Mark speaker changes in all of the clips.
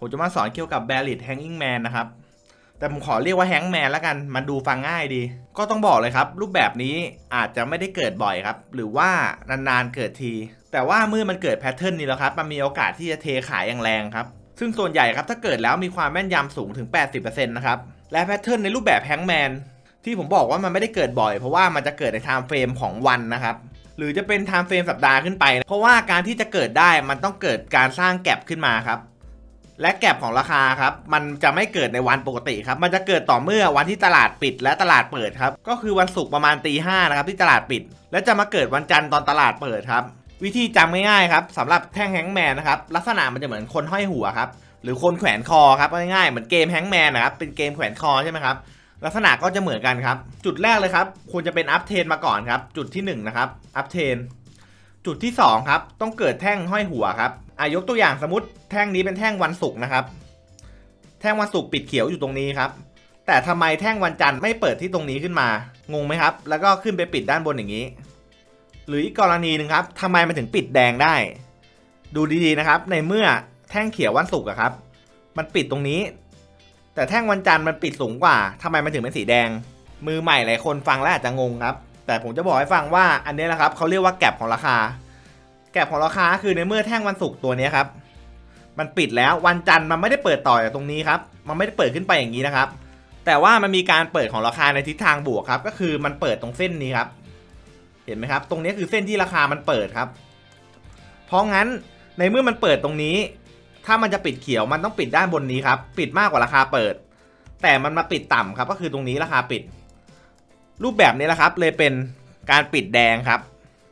Speaker 1: ผมจะมาสอนเกี่ยวกับ b a l l i t Hanging Man นะครับ แต่ผมขอเรียกว่า Hang Man แล้วกัน มันดูฟังง่ายดี ก็ต้องบอกเลยครับ รูปแบบนี้อาจจะไม่ได้เกิดบ่อยครับ หรือว่านานๆเกิดที แต่ว่าเมื่อมันเกิดแพทเทิร์นนี้แล้วครับ มันมีโอกาสที่จะเทขายอย่างแรงครับ ซึ่งส่วนใหญ่ครับถ้าเกิดแล้วมีความแม่นยำสูงถึง 80%นะครับ และแพทเทิร์นในรูปแบบ Hang Man ที่ผมบอกว่ามันไม่ได้เกิดบ่อย เพราะว่ามันจะเกิดในไทม์เฟรมของวันนะครับหรือจะเป็นไทม์เฟรมสัปดาห์ขึ้นไป เพราะว่าการที่จะเกิดได้มันต้องเกิดการสร้างแก็บขึ้นมาครับ และแก็บของราคาครับ มันจะไม่เกิดในวันปกติครับ มันจะเกิดต่อเมื่อวันที่ตลาดปิดและตลาดเปิดครับ ก็คือวันศุกร์ประมาณตีห้านะครับที่ตลาดปิด และจะมาเกิดวันจันทร์ตอนตลาดเปิดครับ วิธีจำง่ายๆครับสำหรับแท่งแฮงแมนนะครับลักษณะมันจะเหมือนคนห้อยหัวครับหรือคนแขวนคอครับง่ายๆเหมือนเกมแฮงแมนนะครับเป็นเกมแขวนคอใช่ไหมครับลักษณะก็จะเหมือนกันครับ จุดแรกเลยครับควรจะเป็นอัพเทนมาก่อนครับ จุดที่หนึ่งนะครับอัพเทน จุดที่สองครับ ต้องเกิดแท่งห้อยหัวครับอายกตัวอย่างสมมติแท่งนี้เป็นแท่งวันศุกร์นะครับ แท่งวันศุกร์ปิดเขียวอยู่ตรงนี้ครับ แต่ทำไมแท่งวันจันทร์ไม่เปิดที่ตรงนี้ขึ้นมางงไหมครับ แล้วก็ขึ้นไปปิดด้านบนอย่างนี้ หรืออีกกรณีหนึ่งครับทำไมมันถึงปิดแดงได้ ดูดีๆนะครับ ในเมื่อแท่งเขียววันศุกร์ครับ มันปิดตรงนี้ แต่แท่งวันจันทร์มันปิดสูงกว่าทำไมมันถึงเป็นสีแดง มือใหม่หลายคนฟังแล้วอาจจะงงครับ แต่ผมจะบอกให้ฟังว่าอันนี้นะครับเขาเรียกว่าแก็บของราคา แก็บของราคาคือในเมื่อแท่งวันศุกร์ตัวนี้ครับ มันปิดแล้ววันจันทร์มันไม่ได้เปิดต่อจากตรงนี้ครับ มันไม่ได้เปิดขึ้นไปอย่างนี้นะครับ แต่ว่ามันมีการเปิดของราคาในทิศทางบวกครับ ก็คือมันเปิดตรงเส้นนี้ครับ เห็นไหมครับ ตรงนี้คือเส้นที่ราคามันเปิดครับ เพราะงั้นในเมื่อมันเปิดตรงนี้ ถ้ามันจะปิดเขียวมันต้องปิดด้านบนนี้ครับ ปิดมากกว่าราคาเปิด แต่มันมาปิดต่ำครับ ก็คือตรงนี้ราคาปิด รูปแบบนี้แหละครับ เลยเป็นการปิดแดงครับ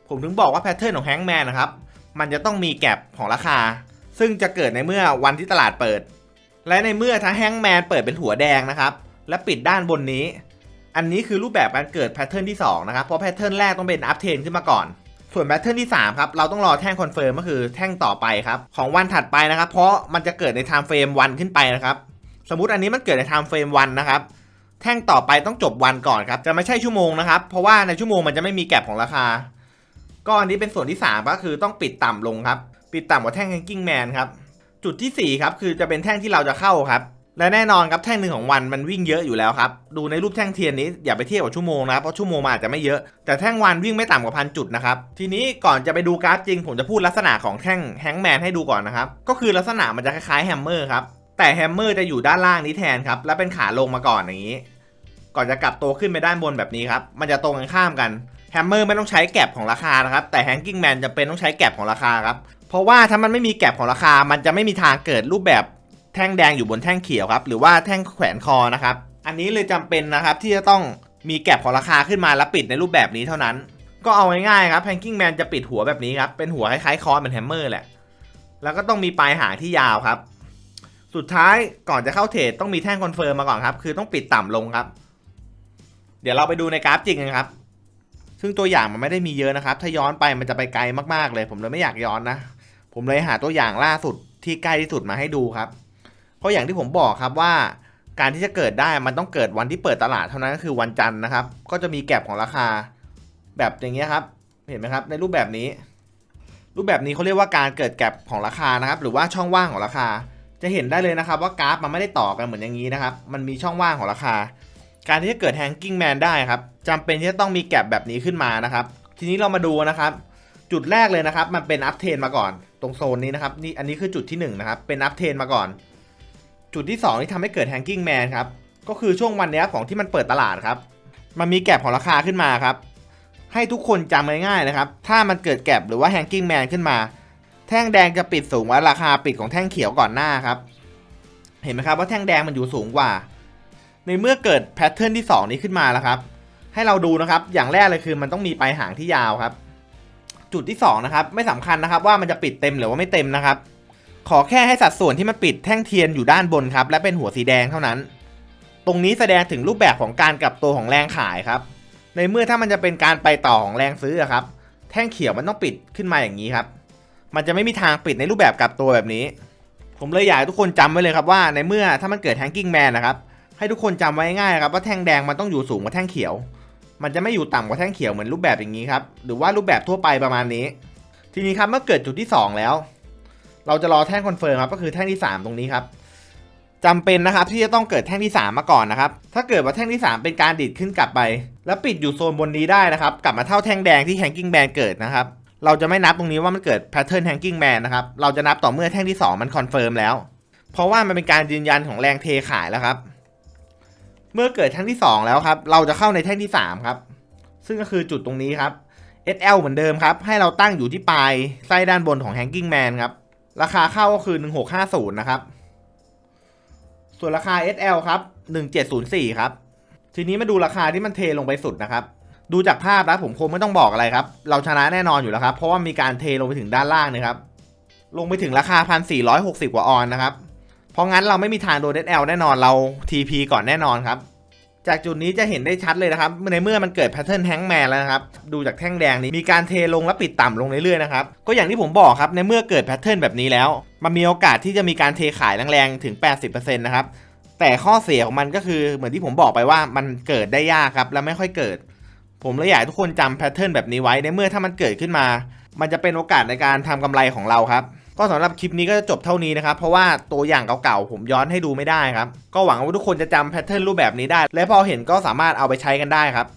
Speaker 1: ผมถึงบอกว่าแพทเทิร์นของแฮงแมนนะครับ มันจะต้องมีแก็บของราคา ซึ่งจะเกิดในเมื่อวันที่ตลาดเปิด และในเมื่อถ้าแฮงแมนเปิดเป็นหัวแดงนะครับ และปิดด้านบนนี้ อันนี้คือรูปแบบการเกิดแพทเทิร์นที่ 2 นะครับ เพราะแพทเทิร์นแรกต้องเป็นอัพเทนขึ้นมาก่อน ส่วนแพทเทิร์นที่ 3 ครับ เราต้องรอแท่งคอนเฟิร์มก็คือแท่งต่อไปครับ ของวันถัดไปนะครับ เพราะมันจะเกิดในไทม์เฟรมวันขึ้นไปนะครับ สมมติอันนี้มันเกิดในไทม์เฟรมวันนะครับ ท่งต่อไปต้องจบวันก่อนครับ จะไม่ใช่ชั่วโมงนะครับ เพราะว่าในชั่วโมงมันจะไม่มีแก็บของราคา ก็อันนี้เป็นส่วนที่ 3 ก็คือต้องปิดต่ำลงครับ ปิดต่ำกว่าแท่ง hanging man ครับ จุดที่ 4 ครับ คือจะเป็นแท่งที่เราจะเข้าครับ และแน่นอนครับแท่งหนึ่งของวันมันวิ่งเยอะอยู่แล้วครับ ดูในรูปแท่งเทียนนี้อย่าไปเทียบกับชั่วโมงนะครับเพราะชั่วโมงมันอาจจะไม่เยอะ แต่แท่งวันวิ่งไม่ต่ำกว่าพันจุดนะครับ ทีนี้ก่อนจะไปดูกราฟจริง ผมจะพูดลักษณะของแท่งแฮงแมนให้ดูก่อนนะครับ ก็คือลักษณะมันจะคล้ายๆแฮมเมอร์ครับแต่แฮมเมอร์จะอยู่ด้านล่างนี้แทนครับ และเป็นขาลงมาก่อนอย่างนี้ ก่อนจะกลับตัวขึ้นไปด้านบนแบบนี้ครับ มันจะตรงกันข้ามกันแฮมเมอร์ไม่ต้องใช้แก็บของราคานะครับ แต่แฮงกิ้งแมนจะเป็นต้องใช้แก็บของราคาครับ เพราะว่าถ้ามันไม่มีแก็บของราคา มันจะไม่มีทางเกิดรูปแบบแท่งแดงอยู่บนแท่งเขียวครับ หรือว่าแท่งแขวนคอนะครับ อันนี้เลยจำเป็นนะครับที่จะต้องมีแก็บของราคาขึ้นมาแล้วปิดในรูปแบบนี้เท่านั้น ก็เอาง่ายๆครับแฮงกิ้งแมนจะปิดหัวแบบนี้ครับ เป็นหัวคล้ายๆคอเหมือนแฮมเมอร์แหละ แล้วก็ต้องมีปลายหางที่ยาวครับ สุดท้ายก่อนจะเข้าเทรดต้องมีแท่งคอนเฟิร์มมาก่อนครับ คือต้องปิดต่ำลงครับ ดี๋ยวเราไปดูในกราฟจริงกันครับ ซึ่งตัวอย่างมันไม่ได้มีเยอะนะครับ ถ้าย้อนไปมันจะไปไกลมากๆเลย ผมเลยไม่อยากย้อนนะ ผมเลยหาตัวอย่างล่าสุดที่ใกล้ที่สุดมาให้ดูครับ เพราะอย่างที่ผมบอกครับว่า การที่จะเกิดได้มันต้องเกิดวันที่เปิดตลาดเท่านั้นก็คือวันจันทร์นะครับ ก็จะมีแก็บของราคาแบบอย่างเงี้ยครับ เห็นไหมครับ ในรูปแบบนี้ รูปแบบนี้เขาเรียกว่าการเกิดแก็บของราคานะครับ หรือว่าช่องว่างของราคา จะเห็นได้เลยนะครับว่ากราฟมันไม่ได้ต่อกันเหมือนอย่างนี้นะครับ มันมีช่องว่างของราคา การที่จะเกิดแฮงกิ้งแมนได้ครับจำเป็นที่จะต้องมีแก็บแบบนี้ขึ้นมานะครับ ทีนี้เรามาดูนะครับ จุดแรกเลยนะครับ มันเป็นอัพเทนมาก่อน ตรงโซนนี้นะครับนี่อันนี้คือจุดที่1นนะครับเป็นอัพเทนมาก่อน จุดที่ 2 ที่ทำให้เกิดแฮงกิ้งแมนครับก็คือช่วงวันนี้ของที่มันเปิดตลาดครับมันมีแก็บของราคาขึ้นมาครับให้ทุกคนจำง่ายๆนะครับ ถ้ามันเกิดแก็บหรือว่าแฮงกิ้งแมนขึ้นมา แท่งแดงจะปิดสูงกว่าราคาปิดของแท่งเขียวก่อนหน้าครับ เห็นไหมครับว่าแท่งแดงมันอยู่สูงกว่า ในเมื่อเกิดแพทเทิร์นที่ 2 นี้ขึ้นมาแล้วครับ ให้เราดูนะครับ อย่างแรกเลยคือมันต้องมีปลายหางที่ยาวครับ จุดที่2นะครับไม่สำคัญนะครับว่ามันจะปิดเต็มหรือว่าไม่เต็มนะครับ ขอแค่ให้สัดส่วนที่มันปิดแท่งเทียนอยู่ด้านบนครับ และเป็นหัวสีแดงเท่านั้น ตรงนี้แสดงถึงรูปแบบของการกลับตัวของแรงขายครับ ในเมื่อถ้ามันจะเป็นการไปต่อของแรงซื้อครับ แท่งเขียวมันต้องปิดขึ้นมาอย่างนี้ครับ มันจะไม่มีทางปิดในรูปแบบกลับตัวแบบนี้ ผมเลยอยากให้ทุกคนจำไว้เลยครับว่าในเมื่อถ้ามันเกิดแฮงกิ้งแมนนะครับ ให้ทุกคนจำไว้ง่ายครับว่าแท่งแดงมันต้องอยู่สูงกว่าแท่งเขียว มันจะไม่อยู่ต่ำกว่าแท่งเขียวเหมือนรูปแบบอย่างนี้ครับ หรือว่ารูปแบบทั่วไปประมาณนี้ ทีนี้ครับเมื่อเกิดจุดที่ 2 แล้ว เราจะรอแท่งคอนเฟิร์มครับก็คือแท่งที่ 3 ตรงนี้ครับจำเป็นนะครับที่จะต้องเกิดแท่งที่ 3 มาก่อนนะครับ ถ้าเกิดว่าแท่งที่ 3 เป็นการดิดขึ้นกลับไป แล้วปิดอยู่โซนบนนี้ได้นะครับ กลับมาเท่าแท่งแดงที่แฮงกิ้งแมนเกิดนะครับเราจะไม่นับตรงนี้ว่ามันเกิดแพทเทิร์นแฮงกิ้งแมนนะครับเราจะนับต่อเมื่อแท่งที่ 2 มันคอนเฟิร์มแล้ว เพราะว่ามันเป็นการยืนยันของแรงเทขายแล้วครับ เมื่อเกิดแท่งที่ 2 แล้วครับ เราจะเข้าในแท่งที่ 3 ครับ ซึ่งก็คือจุดตรงนี้ครับ SL เหมือนเดิมครับ ให้เราตั้งอยู่ที่ปลายไส้ด้านบนของ Hanging Man ครับ ราคาเข้าก็คือ 1650 นะครับ ส่วนราคา SL ครับ 1704 ครับ ทีนี้มาดูราคาที่มันเทลงไปสุดนะครับ ดูจากภาพแล้วผมคงไม่ต้องบอกอะไรครับ เราชนะแน่นอนอยู่แล้วครับ เพราะว่ามีการเทลงไปถึงด้านล่างนะครับ ลงไปถึงราคา 1,460 กว่าออนนะครับ เพราะงั้นเราไม่มีทางโดน SL แน่นอนเรา TP ก่อนแน่นอนครับ จากจุดนี้จะเห็นได้ชัดเลยนะครับ ในเมื่อมันเกิดแพทเทิร์นแฮงแมนแล้วนะครับ ดูจากแท่งแดงนี้มีการเทลงและปิดต่ำลงเรื่อยๆนะครับ ก็อย่างที่ผมบอกครับ ในเมื่อเกิดแพทเทิร์นแบบนี้แล้ว มันมีโอกาสที่จะมีการเทขายแรงๆถึง 80%นะครับ แต่ข้อเสียของมันก็คือเหมือนที่ผมบอกไปว่ามันเกิดได้ยากครับและไม่ค่อยเกิด ผมเลยอยากให้ทุกคนจำแพทเทิร์นแบบนี้ไว้ในเมื่อถ้ามันเกิดขึ้นมา มันจะเป็นโอกาสในการทำกำไรของเราครับ ก็สำหรับคลิปนี้ก็จะจบเท่านี้นะครับ เพราะว่าตัวอย่างเก่าๆ ผมย้อนให้ดูไม่ได้ครับ ก็หวังว่าทุกคนจะจำแพทเทิร์นรูปแบบนี้ได้ และพอเห็นก็สามารถเอาไปใช้กันได้ครับ